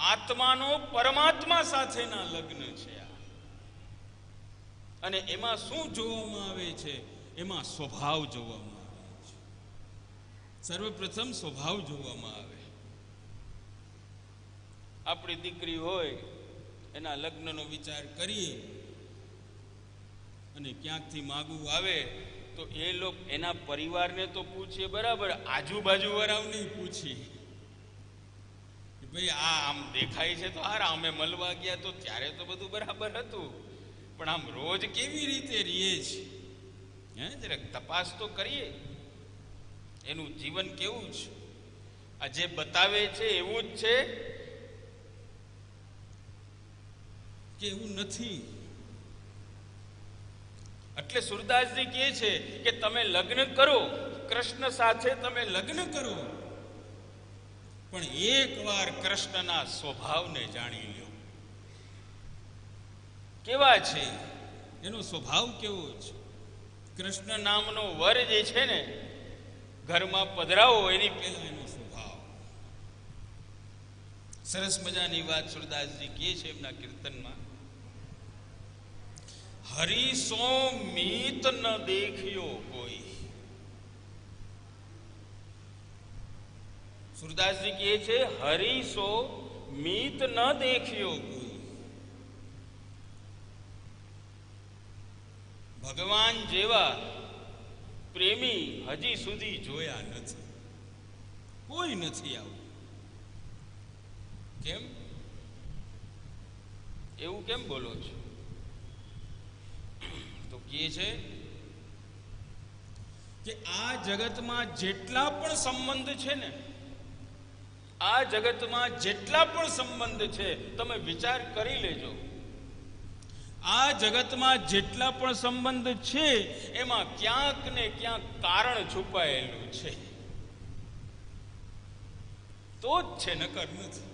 આત્માનો પરમાત્મા સાથેના લગ્ન છે અને એમાં શું જોવામાં આવે છે? એમાં સ્વભાવ જોવામાં આવે છે. સર્વપ્રથમ સ્વભાવ જોવામાં આવે. આપણી દીકરી હોય, એના લગ્નનો વિચાર કરીએ અને ક્યાંકથી માગવું આવે, તો એ લોક એના પરિવારને તો પૂછીએ બરાબર આજુબાજુ વાળાઓને પૂછીએ. ભાઈ, આ આમ દેખાય છે તો હારા, અમે મળવા ગયા તો ત્યારે તો બધું બરાબર હતું. પણ આમ રોજ કેવી રીતે રહીએ છે હે, જરાક તપાસ તો કરીએ. એનું જીવન કેવું છે? આ જે બતાવે છે એવું જ છે કે એવું નથી. એટલે સુરદાસજી કહે છે કે તમે લગ્ન કરો, કૃષ્ણ સાથે તમે લગ્ન કરો. પણ એકવાર કૃષ્ણના સ્વભાવને જાણી લ્યો. કેવા છે? એનો સ્વભાવ કેવો છે? કૃષ્ણ નામનો વર જે છે ને, ઘરમાં પધરાવો એની પહેલા એનો સ્વભાવ. સરસ મજાની વાત સુરદાસજી કહે છે એમના કીર્તનમાં. હરિસો મીત ન દેખ્યો કોઈ. સુરદાસજી કહે છે, હરીશો, મીત ન દેખ્યો કોઈ. ભગવાન જેવા પ્રેમી હજી સુધી જોયા નથી. કોઈ નથી આવું કેમ? એવું કેમ બોલો છો? તો કહે છે કે આ જગતમાં જેટલા પણ સંબંધ છે ને આ જગતમાં જેટલા પણ સંબંધ છે, તમે વિચાર કરી લેજો. આ જગતમાં જેટલા પણ સંબંધ છે, એમાં ક્યાંક ને ક્યાંક કારણ છુપાયેલું છે. તો જ છે નકર નથી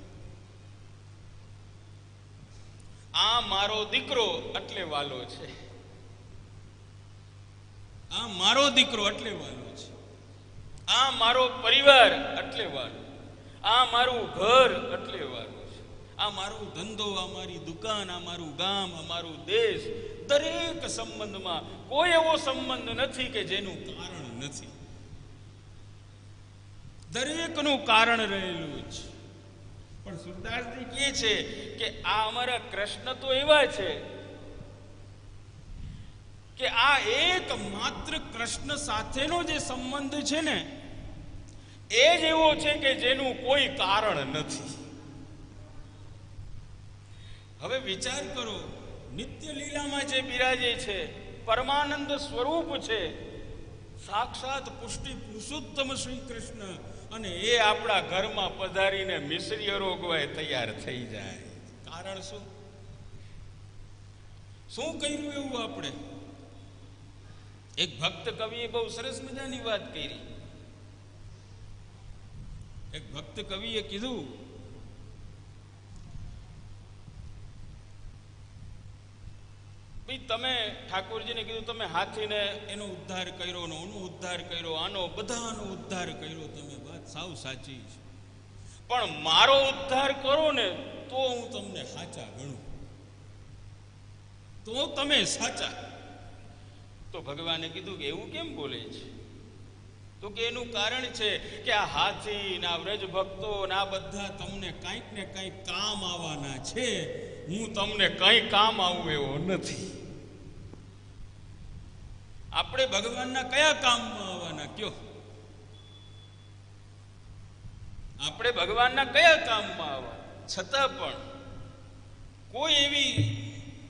આ મારો દીકરો એટલે વાલો છે. આ મારો દીકરો એટલે વાલો છે. આ મારો પરિવાર એટલે વાલો આ મારું ઘર એટલે વાલો છે. આ મારો ધંધો, આ મારી દુકાન, આ મારું ગામ, આ મારું દેશ, દરેક સંબંધમાં કોઈ એવો સંબંધ નથી કે જેનું કારણ નથી. દરેકનું કારણ રહેલું છે. પણ સુરદાસજી કહે છે કે આ અમારા કૃષ્ણ તો એવા છે કે આ એક માત્ર કૃષ્ણ સાથેનો જે સંબંધ છે ને એ જ એવો છે કે જેનું કોઈ કારણ નથી. હવે વિચાર કરો, નિત્ય લીલામાં જે બિરાજે છે, પરમાનંદ સ્વરૂપ છે, સાક્ષાત પુષ્ટિ પુરુષોત્તમ શ્રી કૃષ્ણ અને એ આપણા ઘરમાં પધારીને મિશ્રીય રોગવાય તૈયાર થઈ જાય. કારણ શું? શું કર્યું એવું આપણે? એક ભક્ત કવિએ બહુ સરસ મજાની વાત કરી. એક ભક્ત કવિએ કીધું તમે ઠાકોરજીને કીધું, તમે હાથીને એનો ઉદ્ધાર કર્યો નો એનો ઉદ્ધાર કર્યો, આનો બધાનો ઉદ્ધાર કર્યો, તમે વાત સાવ સાચી છે. પણ મારો ઉદ્ધાર કરો ને તો હું તમને સાચા ગણું. તો તમે સાચા. તો ભગવાને કીધું કે એવું કેમ બોલે છે? તો કે એનું કારણ છે કે આ હાથી, ના વ્રજ ભક્તો, ના બધા તમને કંઈક ને કંઈક કામ આવવાના છે. હું તમને કંઈ કામ આવું એવો નથી. આપણે ભગવાનના કયા કામમાં આવવાના? કયો? આપણે ભગવાનના કયા કામમાં આવવાના? છતાં પણ કોઈ એવી,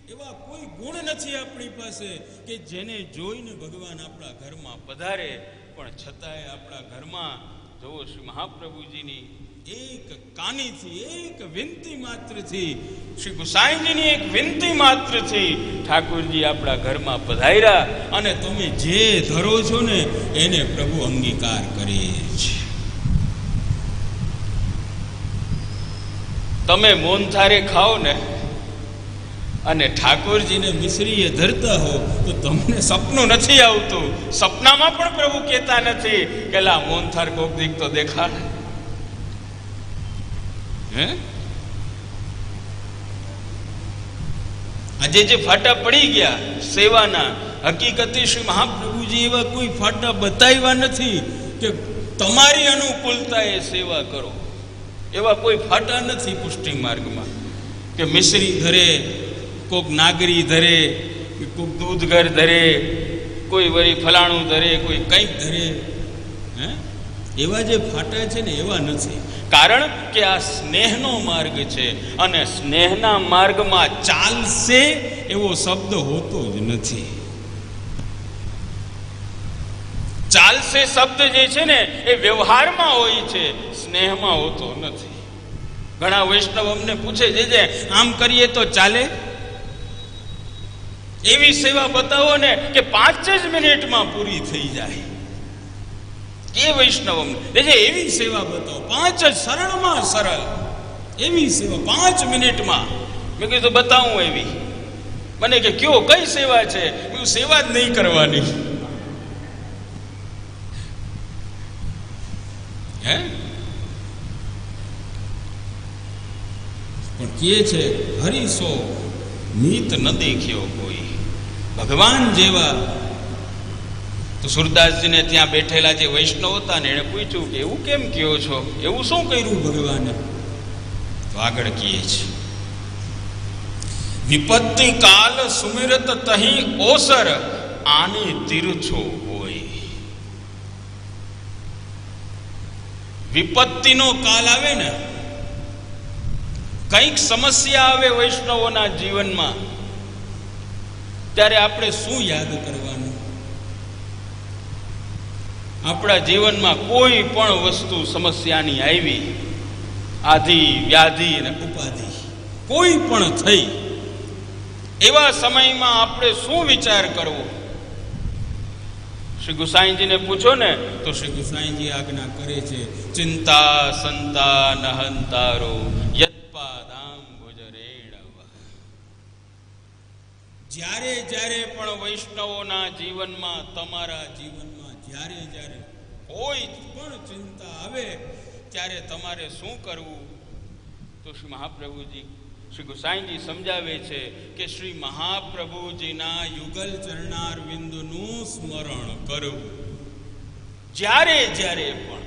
એવા કોઈ ગુણ નથી આપણી પાસે કે જેને જોઈને ભગવાન આપણા ઘરમાં પધારે. પણ છતાંય આપણા ઘરમાં જોવો શ્રી મહાપ્રભુજીની એક કાનીથી એક વિનંતી માત્રથી શ્રી ગુસાઈજીની એક વિનંતી માત્રથી ઠાકોરજી આપણા ઘરમાં પધાર્યા અને તમે જે ધરો છો ને, એને પ્રભુ અંગીકાર કરે છે. તમે મોનથારે ખાઓ ને અને ઠાકોરજીને મિશ્રીએ ધરતા હો, તો તમને સપનું નથી આવતું. સપનામાં પણ પ્રભુ કહેતા નથી કેલા મોનથાર કોક દીક તો દેખાડ. હે? આજે જે ફાટા પડી ગયા સેવાના, હકીકતે શ્રી મહાપ્રભુજી એવા કોઈ ફાટા બતાવ્યા નથી કે તમારી અનુકૂળતા એ સેવા કરો. એવા કોઈ ફાટા નથી પુષ્ટિ માર્ગમાં કે મિશ્રી ઘરે કોક નાગરી ધરે કોઈક દૂધ દૂધઘર ધરે, કોઈ વળી ફલાણું ધરે, કોઈ કંઈક ધરે, હે? એવા જે ફાટા છે ને, એવા નથી. કારણ કે આ સ્નેહનો માર્ગ છે અને સ્નેહના માર્ગમાં ચાલશે એવો શબ્દ હોતો જ નથી. ચાલશે શબ્દ જે છે ને, એ વ્યવહારમાં હોય છે, સ્નેહમાં હોતો નથી. ઘણા વૈષ્ણવ અમને પૂછે છે, જે આમ કરીએ તો ચાલે? એવી સેવા બતાવો ને કે પાંચ જ મિનિટમાં પૂરી થઈ જાય. એ વૈષ્ણવ અમને એવી સેવા બતાવો. પાંચ જ સરળમાં સરળ. એવી સેવા, પાંચ મિનિટમાં. મેં કીધું, બતાવું એવી. મને કે, કયો? કઈ સેવા છે? હું સેવા જ નહીં કરવાની. હે? પણ કે છે હરીસો નીત ન દેખ્યો કોઈ. ભગવાન જેવા. તો સુરદાસજીને ત્યાં બેઠેલા જે વૈષ્ણવ હતા ને એણે પૂછ્યું કે એવું કેમ કયો છો? એવું શું કર્યું ભગવાને? તો આગળ કીએ છે, વિપત્તિ કાલ સુમિરત તહી ઓસર, આને તીર્છો હોય. વિપત્તિનો કાલ આવે ને, કંઈક સમસ્યા આવે વૈષ્ણવોના જીવનમાં ત્યારે આપણે શું યાદ કરવાનું? આપણા જીવનમાં કોઈ પણ વસ્તુ સમસ્યાની આવી, આધિ, વ્યાધિ અને ઉપાધિ, કોઈ પણ થઈ, એવા સમયમાં આપણે શું વિચાર કરવો? શ્રી ગુસાઈજીને પૂછો ને, તો શ્રી ગુસાઈજી આજ્ઞા કરે છે, ચિંતા સંતા નહંતારો જ્યારે જ્યારે પણ વૈષ્ણવોના જીવનમાં તમારા જીવનમાં જ્યારે જ્યારે કોઈ પણ ચિંતા આવે, ત્યારે તમારે શું કરવું? તો શ્રી મહાપ્રભુજી, શ્રી ગુસાઈજી સમજાવે છે કે શ્રી મહાપ્રભુજીના યુગલ ચરણાર બિંદુનું સ્મરણ કરવું. જ્યારે જ્યારે પણ.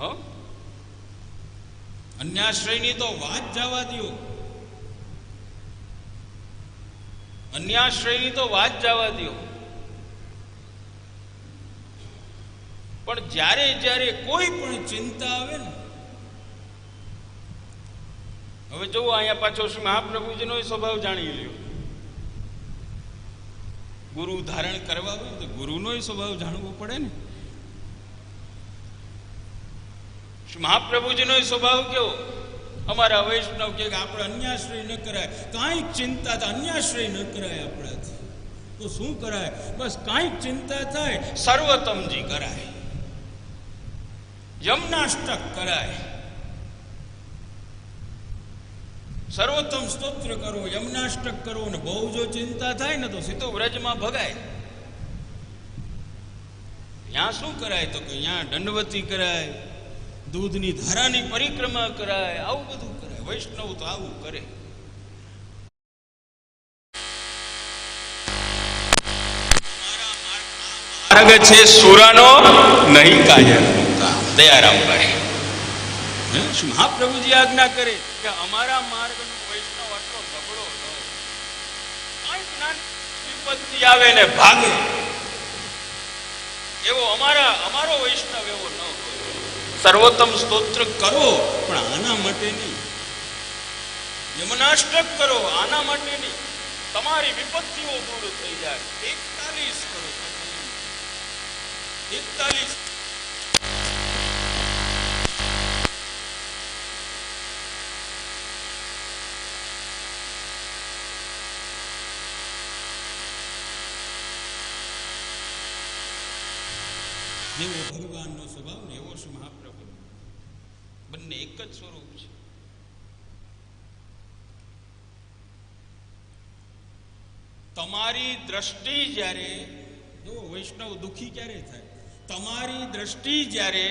હો? અન્યાશ્રયની તો વાત જવા દો અન્યાશ્રયની તો વાત જવા દો. પણ જ્યારે જ્યારે કોઈ પણ ચિંતા આવે ને, હવે જુઓ અહીંયા પાછો શ્રી મહાપ્રભુજીનો સ્વભાવ જાણી લ્યો. ગુરુ ધારણ કરવા હોય તો ગુરુનો સ્વભાવ જાણવો પડે ને. મહાપ્રભુજીનો સ્વભાવ કેવો? અમારા વૈષ્ણવ કે આપણે અન્યાશ્રય ન કરાય. કાંઈક ચિંતા થાય, અન્યાશ્રય ન કરાય આપણાથી. તો શું કરાય? બસ કાંઈક ચિંતા થાય સર્વતમજી કરાય. યમનાષ્ટક કરાય. સર્વોત્તમ સ્તોત્ર કરો, યમનાષ્ટક કરો ને બહુ જો ચિંતા થાય ને તો સીધો વ્રજમાં ભગાય. ત્યાં શું કરાય તો કે ત્યાં દંડવતી કરાય. દૂધની ધારાની પરિક્રમા કરાય આવું બધું કરાય વૈષ્ણવ તો આવું કરે. માર્ગ છે સુરાનો નહીં કાયર દયારામભાઈ? મહાપ્રભુજી આજ્ઞા કરે કે અમારા માર્ગનો વૈષ્ણવ આટલો હોય. વિપત્તિ આવે ને ભાગે. એવો અમારા અમારો વૈષ્ણવ એવો ન સર્વોત્તમ સ્તોત્ર કરો, પણ આના માટે નહીં. યમનાષ્ટક કરો, આના માટે નહીં. તમારી વિપત્તિઓ દૂર થઈ જાય. એકતાલીસ કરો એકતાલીસ. જેવો ભગવાનનો સ્વભાવ એવો શ્રી મહાપ્રભુ. બંને એક જ સ્વરૂપ છે. તમારી દ્રષ્ટિ જ્યારે જો વૈષ્ણવ દુઃખી ક્યારે થાય? તમારી દ્રષ્ટિ જ્યારે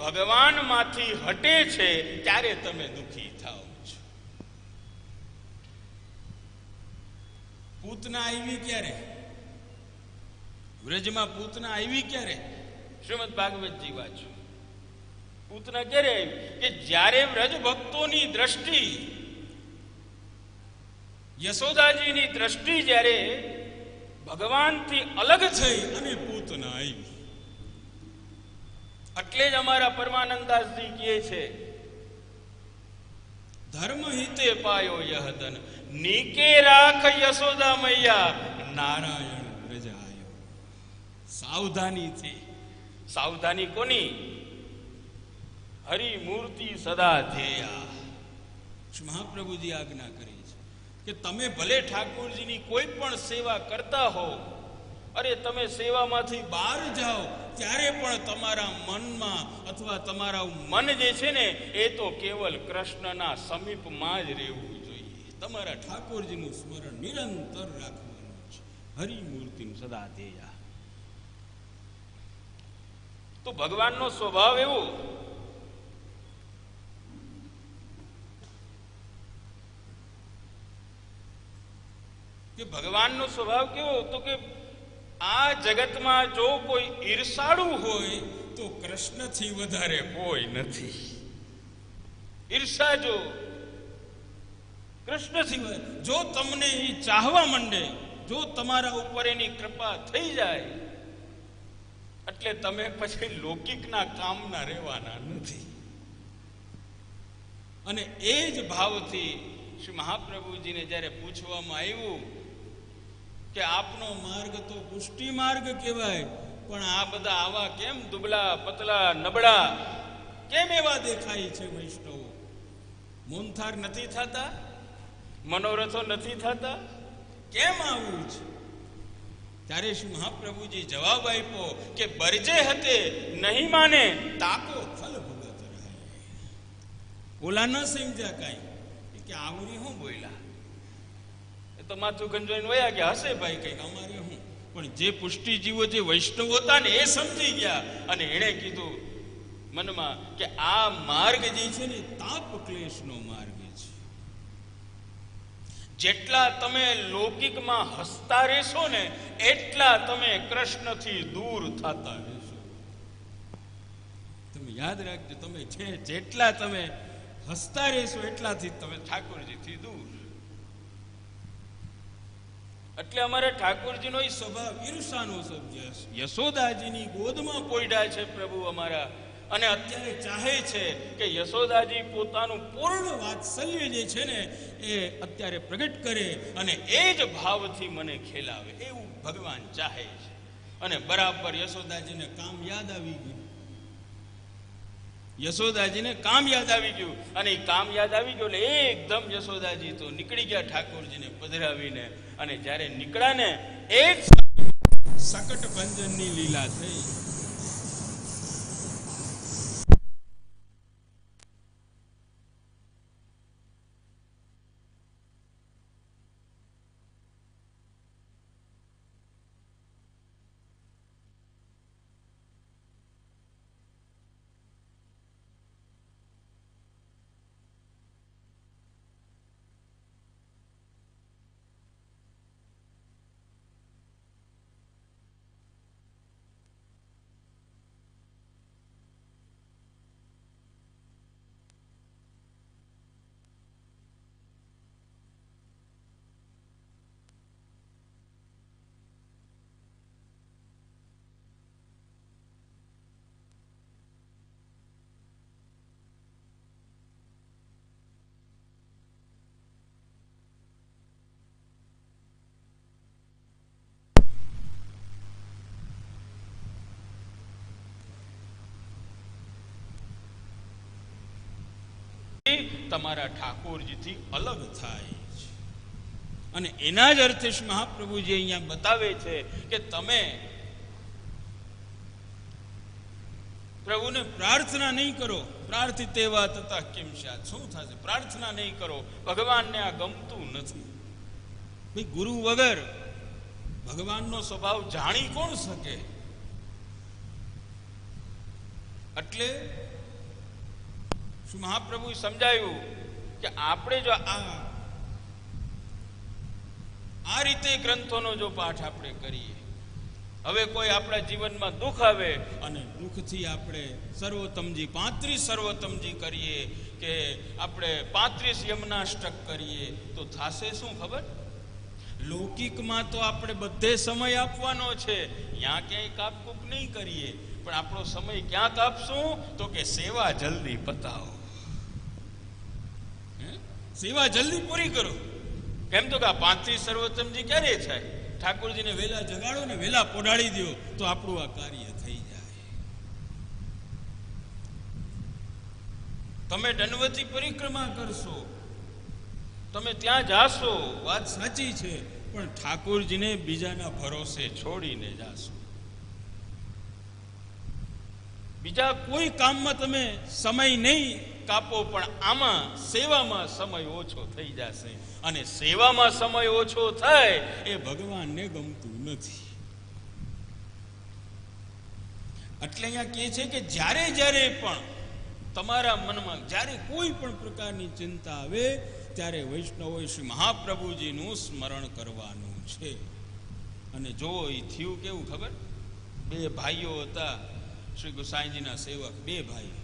ભગવાનમાંથી હટે છે, ત્યારે તમે દુઃખી થાઓ છો. પૂતના આવી ક્યારે? વ્રજમાં પૂતના આવી ક્યારે? શ્રીમદ ભાગવતજી વાંચો. પૂતના ક્યારે આવી કે જ્યારે વ્રજ ભક્તોની દ્રષ્ટિ, યશોદાજીની દ્રષ્ટિ જ્યારે ભગવાનથી અલગ થઈ અને પૂતના આવી. એટલે જ અમારા પરમાનંદાસજી કહે છે, ધર્મ હિતે પાયો ધન, નીકે રાખ યશોદા મૈયા નારાયણ વ્રજાયો. સાવધાનીથી સાવધાની કોની? હરિ મૂર્તિ સદા ધ્યેયા. મહાપ્રભુજી આજ્ઞા કરી છે કે તમે ભલે ઠાકોરજીની કોઈ પણ સેવા કરતા હો અરે તમે સેવામાંથી બહાર જાઓ ત્યારે પણ તમારા મનમાં અથવા તમારા મન જે છે ને એ તો કેવલ કૃષ્ણના સમીપમાં જ રહેવું જોઈએ. તમારા ઠાકોરજીનું સ્મરણ નિરંતર રાખવાનું છે. હરિમૂર્તિનું સદા ધ્યેયા. તો ભગવાનનો સ્વભાવ એવો કે ભગવાનનો સ્વભાવ કેવો તો કે આ જગતમાં જો કોઈ ઈર્ષાળુ હોય તો કૃષ્ણથી વધારે કોઈ નથી. ઈર્ષા જો કૃષ્ણથી વધારે. જો તમને એ ચાહવા માંડે, જો તમારા ઉપર એની કૃપા થઈ જાય, એટલે તમે પછી લૌકિકના કામના રહેવાના નથી. અને એ જ ભાવથી શ્રી મહાપ્રભુજીને જ્યારે પૂછવામાં આવ્યું કે આપનો માર્ગ તો પુષ્ટિ માર્ગ કહેવાય, પણ આ બધા આવા કેમ દુબળા પતલા, નબળા, કેમ એવા દેખાય છે વૈષ્ણવો? મોનથાર નથી થતા? મનોરથો નથી થતા? કેમ આવું છે? ત્યારે શ્રી મહાપ્રભુજી જવાબ આપ્યો કે બરજે હતે નહીં માને, તાકો ફલ ભગત રહે. ઓલા ન સમજ્યા કાંઈ? કે આવરી હું બોલ્યા એ તો માથું ગંજોઈને વયા ગયા. હશે ભાઈ કંઈક? અમારે હું? પણ જે પુષ્ટિ જીવો જે વૈષ્ણવ હતા ને, એ સમજી ગયા. અને એણે કીધું, મનમાં કે આ માર્ગ જે છે ને તાપ ક્લેશનો માર્ગ છે. જેટલા તમે લૌકિકમાં હસતા રહેશો ને, એટલા તમે કૃષ્ણથી દૂર થતા રહેશો. તમે યાદ રાખજો, તમે જેટલા તમે હસતા રહેશો, એટલાથી તમે ઠાકોરજીથી દૂર. એટલે અમારે ઠાકોરજીનો એ સ્વભાવ ઈર્ષાનો સ્વભાવ યશોદાજીની ગોદમાં પોઈડા છે પ્રભુ અમારા. અને અત્યારે ચાહે છે કે યશોદાજી પોતાનું પૂર્ણ વાત્સલ્ય જે છે ને એ અત્યારે પ્રગટ કરે અને એ જ ભાવથી મને ખેલાવે એવું ભગવાન ચાહે છે. અને બરાબર યશોદાજીને કામ યાદ આવી ગયું. યશોદાજીને કામ યાદ આવી ગયું. અને એ કામ યાદ આવી ગયું એટલે એકદમ યશોદાજી તો નીકળી ગયા ઠાકોરજીને પધરાવીને. અને જ્યારે નીકળ્યા ને એ જ સકટ ભંજનની લીલા થઈ. તમારા ઠાકોરજીથી અલગ થાય છે. અને એના જ અર્થે મહાપ્રભુજી અહીંયા બતાવે છે કે તમે પ્રભુને પ્રાર્થના નહીં કરો, પ્રાર્થિત એવા તથા કેમ શાત શું થશે? પ્રાર્થના નહીં કરો. ભગવાનને આ ગમતું નથી. ભાઈ, ગુરુ વગર ભગવાનનો સ્વભાવ જાણી કોણ શકે? એટલે મહાપ્રભુએ સમજાયું કે આપણે જો આ આ રીતે ગ્રંથોનો જો પાઠ આપણે કરીએ, હવે કોઈ આપણા જીવનમાં દુઃખ આવે અને દુઃખથી આપણે સર્વોત્તમજી, પાંત્રીસ સર્વોત્તમજી કરીએ કે આપણે પાંત્રીસ યમનાષ્ટક કરીએ, તો થાશે શું ખબર? લૌકિકમાં તો આપણે બધે સમય આપવાનો છે. ત્યાં ક્યાંય કાપકૂપ નહીં કરીએ. પણ આપણો સમય ક્યાં કાપશું તો કે સેવા જલ્દી પતાવો? સેવા જલ્દી પૂરી કરો. કેમ તો કે આ પાંચથી સર્વોત્તમજી ક્યારે થાય? ઠાકોરજીને વેલા જગાડો ને વેલા પોડાડી દો તો આપણું આ કાર્ય થઈ જાય. તમે દંડવતી પરિક્રમા કરશો. તમે ત્યાં જાશો, વાત સાચી છે, પણ ઠાકોરજીને બીજાના ભરોસે છોડીને જાશો. બીજા કોઈ કામમાં તમે સમય નહીં કાપો, પણ આમાં સેવામાં સમય ઓછો થઈ જશે. અને સેવામાં સમય ઓછો થાય એ ભગવાનને ગમતું નથી. એટલે અહીંયા કહે છે કે જ્યારે જ્યારે પણ તમારા મનમાં, જ્યારે કોઈ પણ પ્રકારની ચિંતા આવે, ત્યારે વૈષ્ણવોએ શ્રી મહાપ્રભુજીનું સ્મરણ કરવાનું છે. અને જો એ થયું કેવું ખબર? બે ભાઈઓ હતા, શ્રી ગુસાઈજીના સેવક, બે ભાઈ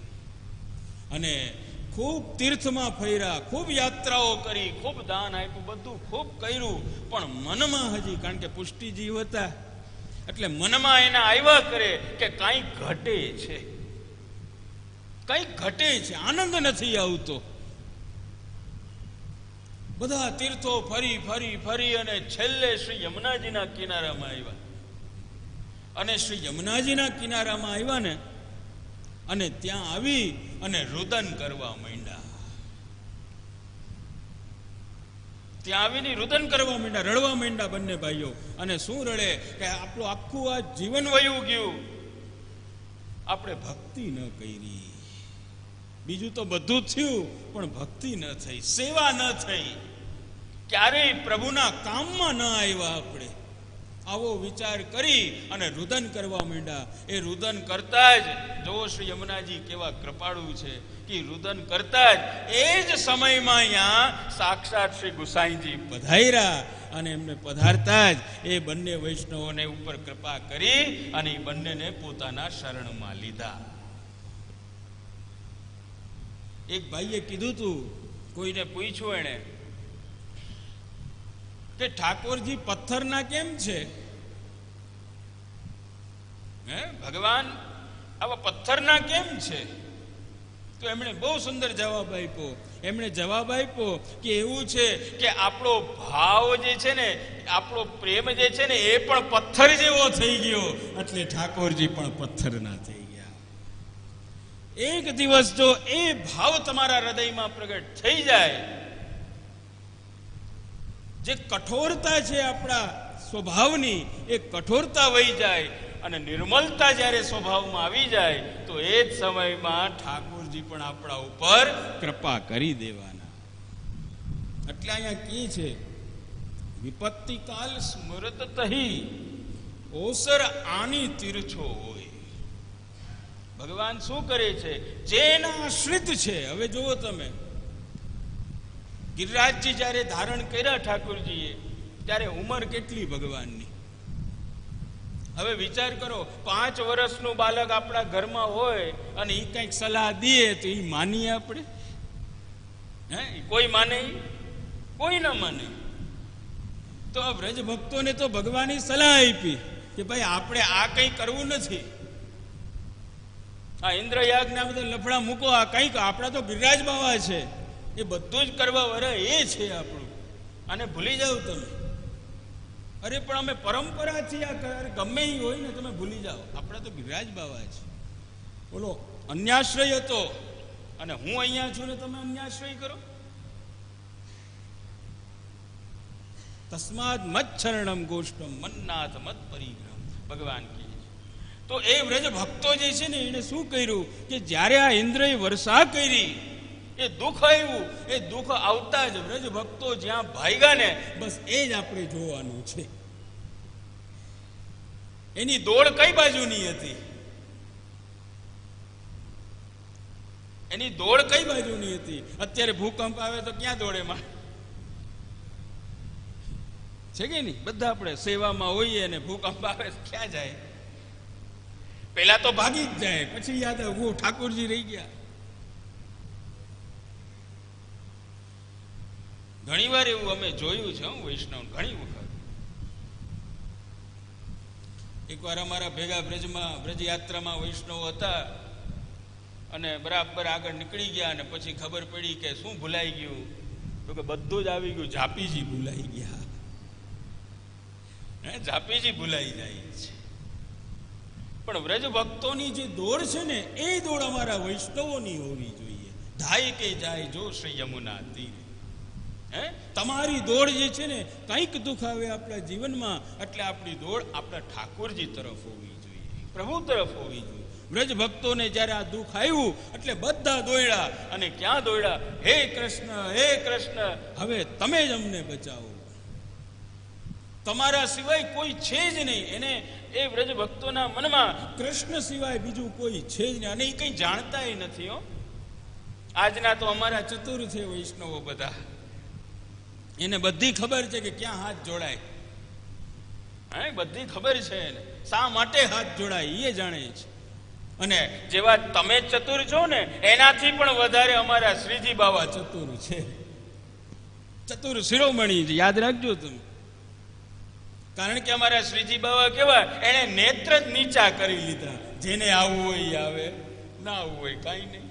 અને ખૂબ તીર્થમાં ફર્યા, ખૂબ યાત્રાઓ કરી, ખૂબ દાન આપ્યું, બધું ખૂબ કર્યું. પણ મનમાં હજી, કારણ કે પુષ્ટિજીવ હતા, એટલે મનમાં એના આવ્યા કરે કે કાંઈ ઘટે છે. કંઈક ઘટે છે, આનંદ નથી આવતો. બધા તીર્થો ફરી ફરી ફરી અને છેલ્લે શ્રી યમુનાજીના કિનારામાં આવ્યા. અને શ્રી યમુનાજીના કિનારામાં આવ્યા ને, અને ત્યાં આવી અને રુદન કરવા માંડ્યા. ત્યાં આવીને રુદન કરવા માંડ્યા, રડવા માંડ્યા બંને ભાઈઓ. અને શું રડે? કે આપણું આખું આ જીવન વયું ગયું. આપણે ભક્તિ ન કરી. બીજું તો બધું થયું, પણ ભક્તિ ન થઈ, સેવા ન થઈ. ક્યારેય પ્રભુના કામમાં ન આવ્યા આપણે. આવો વિચાર કરી અને રુદન કરવા માંડ્યા. એ રુદન કરતા જ જો શ્રી યમુનાજી કેવા કૃપાળુ છે કે રુદન કરતા જ એ જ સમયમાં અહીંયા સાક્ષાત શ્રી ગુસાઈજી પધાર્યા અને એમને પધારતા જ એ બંને વૈષ્ણવોને ઉપર કૃપા કરી અને એ બંનેને પોતાના શરણમાં લીધા. એક ભાઈએ કીધું તું, કોઈને પૂછ્યું એણે? કે ઠાકોરજી પથ્થરના કેમ છે? હે, ભગવાન, આવા પથ્થરના કેમ છે? તો એમણે બહુ સુંદર જવાબ આપ્યો. એમણે જવાબ આપ્યો કે એવું છે કે આપણો ભાવ જે છે ને, આપણો પ્રેમ જે છે ને, એ પણ પથ્થર જેવો થઈ ગયો. એટલે ઠાકોરજી પણ પથ્થરના થઈ ગયા. એક દિવસ જો એ ભાવ તમારા હૃદયમાં પ્રગટ થઈ જાય જે કઠોરતા છે આપણા સ્વભાવની, એ કઠોરતા વહી જાય અને નિર્મલતા જ્યારે સ્વભાવમાં આવી જાય, તો એ જ સમયમાં ઠાકોરજી પણ આપણા ઉપર કૃપા કરી દેવાના. એટલે અહીંયા કી છે? વિપત્તિ કાલ સ્મૃત તહી, ઓસર આની તીર્થો હોય. ભગવાન શું કરે છે? જેના આશ્રિત છે. હવે જુઓ તમે. ગિરિરાજજી જ્યારે ધારણ કર્યા ઠાકોરજીએ, ત્યારે ઉંમર કેટલી ભગવાનની? હવે વિચાર કરો, પાંચ વર્ષનું બાલક આપણા ઘરમાં હોય અને એ કંઈક સલાહ દઈએ તો એ માનીએ આપણે? હે કોઈ માને કોઈ ન માને તો આ વ્રજ ભક્તોને તો ભગવાનની સલાહ આપી કે ભાઈ, આપણે આ કંઈ કરવું નથી. આ ઇન્દ્રયાગ ના બધા લફડા મૂકો, આ કંઈક, આપણા તો ગિરિરાજ બાવા છે. એ બધું જ કરવા વરે એ છે આપણું. આને ભૂલી જાઓ તમે. અરે, પણ અમે પરંપરાથી આ કરે ગમે એ હોય ને તમે ભૂલી જાઓ. આપણે તો ગિરિરાજ બાવા છે. બોલો, અન્યાશ્રય હતો. અને હું અહીંયા છું ને તમે અન્યાશ્રય કરો? તસ્માદ મચ્છરણમ ગોષ્ઠમ, મન્નાથ મત પરિગ્રહ ભગવાન કહે છે. તો એ વ્રજ ભક્તો જે છે ને, એને શું કર્યું? કે જ્યારે આ ઇન્દ્રએ વર્ષા કરી એ દુઃખ આવ્યું. એ દુઃખ આવતા જ વ્રજ ભક્તો જ્યાં ભાગ્યા ને, બસ એ જ આપણે જોવાનું છે. એની દોડ કઈ બાજુની હતી? એની દોડ કઈ બાજુની હતી? અત્યારે ભૂકંપ આવે તો ક્યાં દોડે માં? છે કે નહીં? બધા આપણે સેવામાં હોઈએ અને ભૂકંપ આવે ક્યાં જાય? પેલા તો ભાગી જ જાય, પછી યાદ ઓ ઠાકોરજી રહી ગયા. ઘણી વાર એવું અમે જોયું છે હું, વૈષ્ણવ, ઘણી વખત. એકવાર અમારા ભેગા બ્રજમાં, બ્રજયાત્રામાં વૈષ્ણવ હતા અને બરાબર આગળ નીકળી ગયા અને પછી ખબર પડી કે શું ભૂલાઈ ગયું? તો કે બધું જ આવી ગયું, ઝાપીજી ભૂલાઈ ગયા. હે, ઝાપીજી ભૂલાઈ જાય છે. પણ વ્રજ ભક્તોની જે દોડ છે ને, એ દોડ અમારા વૈષ્ણવોની હોવી જોઈએ. ધાય કે જાય જો શ્રી યમુના તીરે. હે? તમારી દોડ જે છે ને, કંઈક દુઃખ આવે આપણા જીવનમાં, એટલે આપણી દોડ આપણા ઠાકોરજી તરફ હોવી જોઈએ, પ્રભુ તરફ હોવી જોઈએ. વ્રજ ભક્તોને જ્યારે આ દુઃખ આવ્યું, એટલે બધા દોડ્યા અને ક્યાં દોડ્યા હે કૃષ્ણ હે કૃષ્ણ, હવે તમે જ અમને બચાવો. તમારા સિવાય કોઈ છે જ નહીં. એને એ વ્રજ ભક્તોના મનમાં કૃષ્ણ સિવાય બીજું કોઈ છે જ નહીં. અને એ કંઈ જાણતાય નથી હો. આજના તો અમારા ચતુર છે વૈષ્ણવો બધા. એને બધી ખબર છે કે ક્યાં હાથ જોડાય. હા બધી ખબર છે એને. શા માટે હાથ જોડાય એ જાણે છે. અને જેવા તમે ચતુર છો ને એનાથી પણ વધારે અમારા શ્રીજી બાવા ચતુર છે. ચતુર શિરોમણી છે, યાદ રાખજો તમે. કારણ કે અમારા શ્રીજી બાવા કેવા એને નેત્ર જ નીચા કરી લીધા. જેને આવવું હોય એ આવે ના આવવું હોય કાંઈ નહીં.